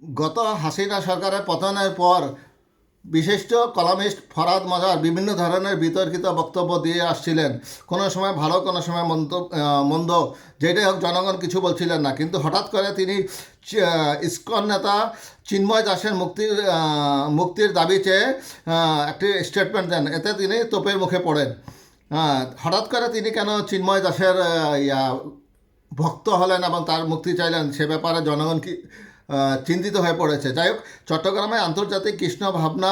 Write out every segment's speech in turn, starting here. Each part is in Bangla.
গত হাসিনা সরকারের পতনের পর বিশিষ্ট কলামিস্ট ফরাদ মজার বিভিন্ন ধরনের বিতর্কিত বক্তব্য দিয়ে আসছিলেন। কোনো সময় ভালো, কোনো সময় মন্দ মন্দ, যেটাই হোক জনগণ কিছু বলছিলেন না। কিন্তু হঠাৎ করে তিনি ইস্কন নেতা চিন্ময় দাসের মুক্তির মুক্তির দাবি চেয়ে একটি স্টেটমেন্ট দেন। এতে তিনি তোপের মুখে পড়েন। হঠাৎ করে তিনি কেন চিন্ময় দাসের ইয়া, ভক্ত হলেন এবং তার মুক্তি চাইলেন সে ব্যাপারে জনগণ কি চিন্তিত হয়ে পড়েছে। যাই হোক, চট্টগ্রামে আন্তর্জাতিক কৃষ্ণ ভাবনা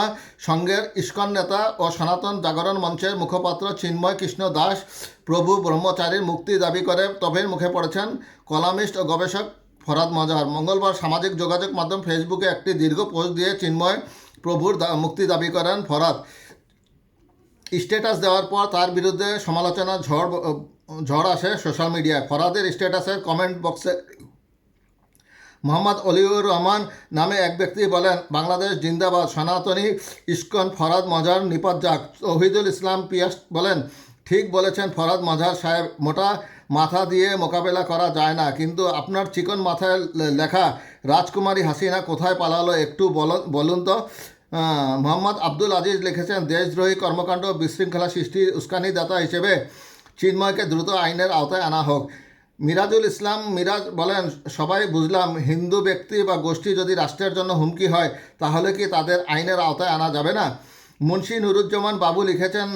সংঘের ইস্কন নেতা ও সনাতন জাগরণ মঞ্চের মুখপাত্র চিন্ময় কৃষ্ণ দাস প্রভু ব্রহ্মচারীর মুক্তি দাবি করে তবে মুখে পড়েছেন কলামিস্ট ও গবেষক ফরাদ মজাহার মঙ্গলবার সামাজিক যোগাযোগ মাধ্যম ফেসবুকে একটি দীর্ঘ পোস্ট দিয়ে চিন্ময় প্রভুর মুক্তি দাবি করেন ফরাদ। স্ট্যাটাস দেওয়ার পর তার বিরুদ্ধে সমালোচনা ঝড় ঝড় আসে সোশ্যাল মিডিয়ায়। ফরাদের স্ট্যাটাসের কমেন্ট বক্সে মোহাম্মদ অলিউর রহমান নামে এক ব্যক্তি বলেন, বাংলাদেশ জিন্দাবাদ, সনাতনী ইস্কন ফরাদ মজার নিপাত যাক। তহিদুল ইসলাম পিয়াস বলেন, ঠিক বলেছেন ফরাদ মজার সাহেব, মোটা মাথা দিয়ে মোকাবেলা করা যায় না। কিন্তু আপনার চিকন মাথায় লেখা রাজকুমারী হাসিনা কোথায় পালালো একটু বল- বলুন তো। মোহাম্মদ আব্দুল আজিজ লিখেছেন, দেশদ্রোহী কর্মকাণ্ড বিশৃঙ্খলা সৃষ্টির উস্কানিদাতা হিসেবে চিন্ময়কে দ্রুত আইনের আওতায় আনা হোক। মিরাজুল ইসলাম মিরাজ বলেন সবাই বুঝলাম হিন্দু ব্যক্তি বা গোষ্ঠী যদি রাষ্ট্রের জন্য হুমকি হয় তাহলে কি তাদের আইনের আওতায় আনা যাবে না? মুন্সি নুরুজ্জামান বাবু লিখেছেন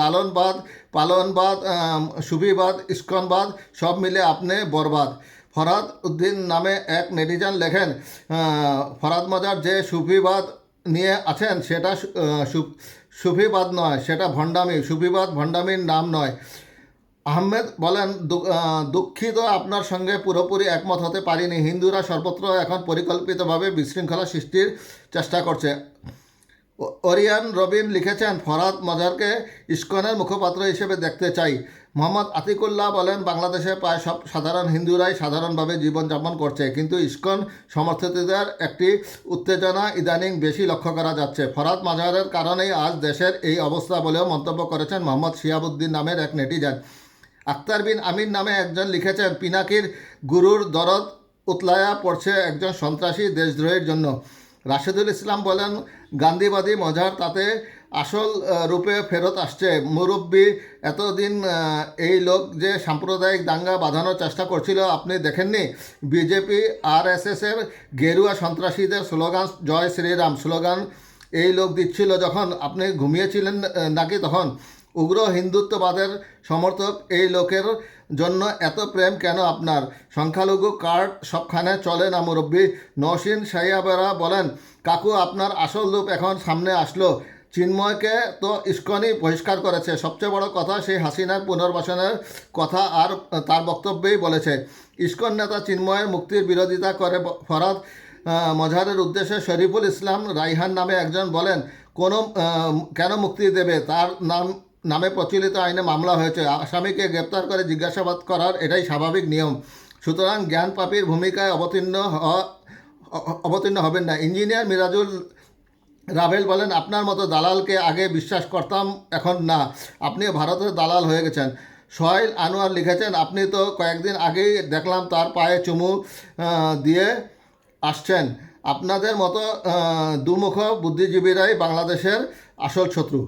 লালনবাদ পালনবাদ আহ, সুফিবাদ ইস্কনবাদ সব মিলে আপনি বরবাদ। ফরাদ উদ্দিন নামে এক নেটিজান লেখেন ফরাদ মজার যে সুফিবাদ নিয়ে আছেন সেটা সুফিবাদ নয় সেটা ভণ্ডামি। সুফিবাদ ভণ্ডামির নাম নয়। আহমেদ বলেন দুঃখিত, আপনার সঙ্গে পুরোপুরি একমত হতে পারিনি। হিন্দুরা সর্বত্র এখন পরিকল্পিতভাবে বিশৃঙ্খলা সৃষ্টির চেষ্টা করছে। ওরিয়ান রবিন লিখেছেন, ফরাদ মজারকে ইস্কনের মুখপাত্র হিসেবে দেখতে চাই। মোহাম্মদ আতিকুল্লাহ বলেন, বাংলাদেশে প্রায় সব সাধারণ হিন্দুরাই সাধারণভাবে জীবনযাপন করছে, কিন্তু ইস্কন সমর্থিতদের একটি উত্তেজনা ইদানিং বেশি লক্ষ্য করা যাচ্ছে। ফরাদ মাজারের কারণেই আজ দেশের এই অবস্থা বলেও মন্তব্য করেছেন মোহাম্মদ শিয়াবুদ্দিন নামের এক নেটিজেন। আক্তার বিন আমির নামে একজন লিখেছেন, পিনাকির গুরুর দরদ উতলায়া পড়ছে একজন সন্ত্রাসী দেশদ্রোহের জন্য। রাশেদুল ইসলাম বলেন, গান্ধীবাদী মজার তাতে আসল রূপে ফেরত আসছে। মুরব্বী এতদিন এই লোক যে সাম্প্রদায়িক দাঙ্গা বাঁধানোর চেষ্টা করছিল, আপনি দেখেননি? বিজেপি আর এস এর গেরুয়া সন্ত্রাসীদের স্লোগান, জয় শ্রীরাম। স্লোগান এই লোক দিচ্ছিল যখন আপনি ঘুমিয়েছিলেন নাকি তখন? উগ্র হিন্দুত্ববাদের সমর্থক এই লোকের জন্য এত প্রেম কেন আপনার? সংখ্যালঘু কার্ড সবখানে চলে না মুরব্বী। নসীন সাইয়াবেরা বলেন, কাকু, আপনার আসল রূপ এখন সামনে আসলো। চিন্ময়কে তো ইস্কনই বহিষ্কার করেছে। সবচেয়ে বড় কথা সেই হাসিনার পুনর্বাসনের কথা আর তার বক্তব্যেই বলেছে। ইস্কন নেতা চিন্ময়ের মুক্তির বিরোধিতা করে ফরাদ মজারের উদ্দেশ্যে শরীফুল ইসলাম রাইহান নামে একজন বলেন, কোনো কেন মুক্তি দেবে? তার নাম নামে প্রচলিত আইনে মামলা হয়েছে। আসামিকে গ্রেপ্তার করে জিজ্ঞাসাবাদ করার এটাই স্বাভাবিক নিয়ম। সুতরাং জ্ঞান পাপীর ভূমিকায় অবতীর্ণ অবতীর্ণ হবেন না। ইঞ্জিনিয়ার মিরাজুল রাভেল বলেন, আপনার মতো দালালকে আগে বিশ্বাস করতাম, এখন না। আপনিও ভারতের দালাল হয়ে গেছেন। সোহেল আনোয়ার লিখেছেন, আপনি তো কয়েকদিন আগেই দেখলাম তার পায়ে চুমু দিয়ে আসছেন। আপনাদের মতো দুমুখ বুদ্ধিজীবীরাই বাংলাদেশের আসল শত্রু।